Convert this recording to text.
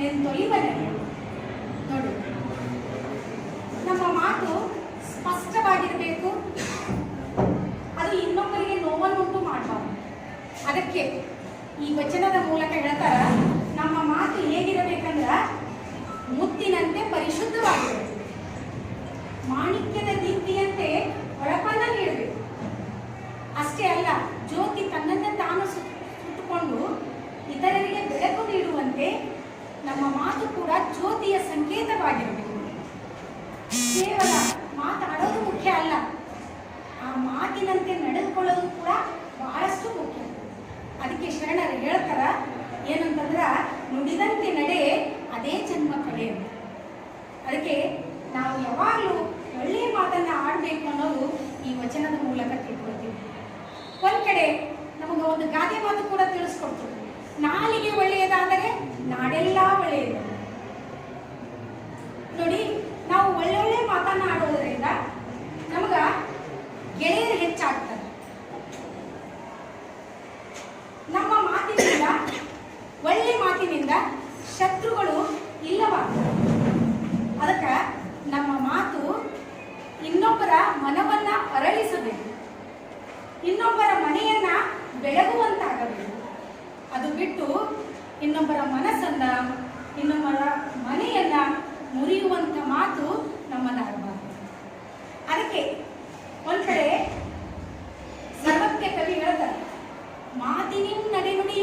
ನೆಂತೊಯ್ಯುವ ನಡೆಯ ನೋಡಿ. ನಮ್ಮ ಮಾತು ಸ್ಪಷ್ಟವಾಗಿರಬೇಕು. ಅದು ಇನ್ನೊಬ್ಬರಿಗೆ ನೋವನ್ನುಂಟು ಮಾಡಬಾರ್ದು. ಅದಕ್ಕೆ ಈ ವಚನದ ಮೂಲಕ ಹೇಳ್ತಾರ, ನಮ್ಮ ಮಾತು ಹೇಗಿರಬೇಕಂದ್ರ ಮುತ್ತಿನಂತೆ ಪರಿಶುದ್ಧವಾಗಿರಬೇಕು. ಮಾಣಿಕ್ಯದ ದೀಪ್ತಿಯಂತೆ ಹೊಳಪನ್ನ ನೀಡಬೇಕು ಅಷ್ಟೇ ಅಲ್ಲ, ಜ್ಯೋತಿ ತನ್ನನ್ನೇ ತಾನು ಸುತ್- ಸುತ್ತುಕೊಂಡು ಇತರರಿಗೆ ಬೆಳಕು ನೀಡುವಂತೆ ನಮ್ಮ ಮಾತು ಕೂಡ ಜ್ಯೋತಿಯ ಸಂಕೇತವಾಗಿರಬೇಕು. ಕೇವಲ ಮಾತಾಡೋದು ಮುಖ್ಯ ಅಲ್ಲ, ಆ ಮಾತಿನಂತೆ ನಡೆದುಕೊಳ್ಳೋದು ಕೂಡ ಬಹಳಷ್ಟು ಮುಖ್ಯ. ಅದಕ್ಕೆ ಶರಣರು ಹೇಳ್ತಾರ, ಏನಂತಂದ್ರ, ನುಡಿದಂತೆ ನಡೆ ಅದೇ ಜನ್ಮ ಕಡೆ ಅದಕ್ಕೆ ನಾವು ಯಾವಾಗಲೂ ಒಳ್ಳೆಯ ಮಾತನ್ನ ಆಡಬೇಕು ಅನ್ನೋದು ಈ ವಚನದ ಮೂಲಕ ತಿಳ್ಕೊಳ್ತೀವಿ. ಒಂದ್ ಕಡೆ ನಮಗೆ ಒಂದು ಗಾದೆ ಮಾತು ಕೂಡ ತಿಳಿಸ್ಕೊಡ್ತೀವಿ ನಾಲಿಗೆ ಒಳ್ಳೆಯದಾದರೆ ಒಳ್ಳೆಯ ಮಾತಿನಿಂದ ಶತ್ರುಗಳು ಇಲ್ಲವಾಗ ಅದಕ್ಕೆ ನಮ್ಮ ಮಾತು ಇನ್ನೊಬ್ಬರ ಮನವನ್ನ ಅರಳಿಸಬೇಕು. ಇನ್ನೊಬ್ಬರ ಮನೆಯನ್ನ ಬೆಳಗುವಂತಾಗಬೇಕು. ಅದು ಬಿಟ್ಟು ಇನ್ನೊಬ್ಬರ ಮನಸ್ಸನ್ನ, ಇನ್ನೊಬ್ಬರ ಮನೆಯನ್ನ ಮುರಿಯುವಂತ ಮಾತು ನಮ್ಮನ್ನಾಗಬಾರದು ಅದಕ್ಕೆ ಒಂದ್ ಕಡೆ ಸರ್ವಕ್ಕೆ ಕವಿ ಹೇಳ್ತಾರೆ, ಮಾತಿನಿಂದ ನಡೆನುಡಿ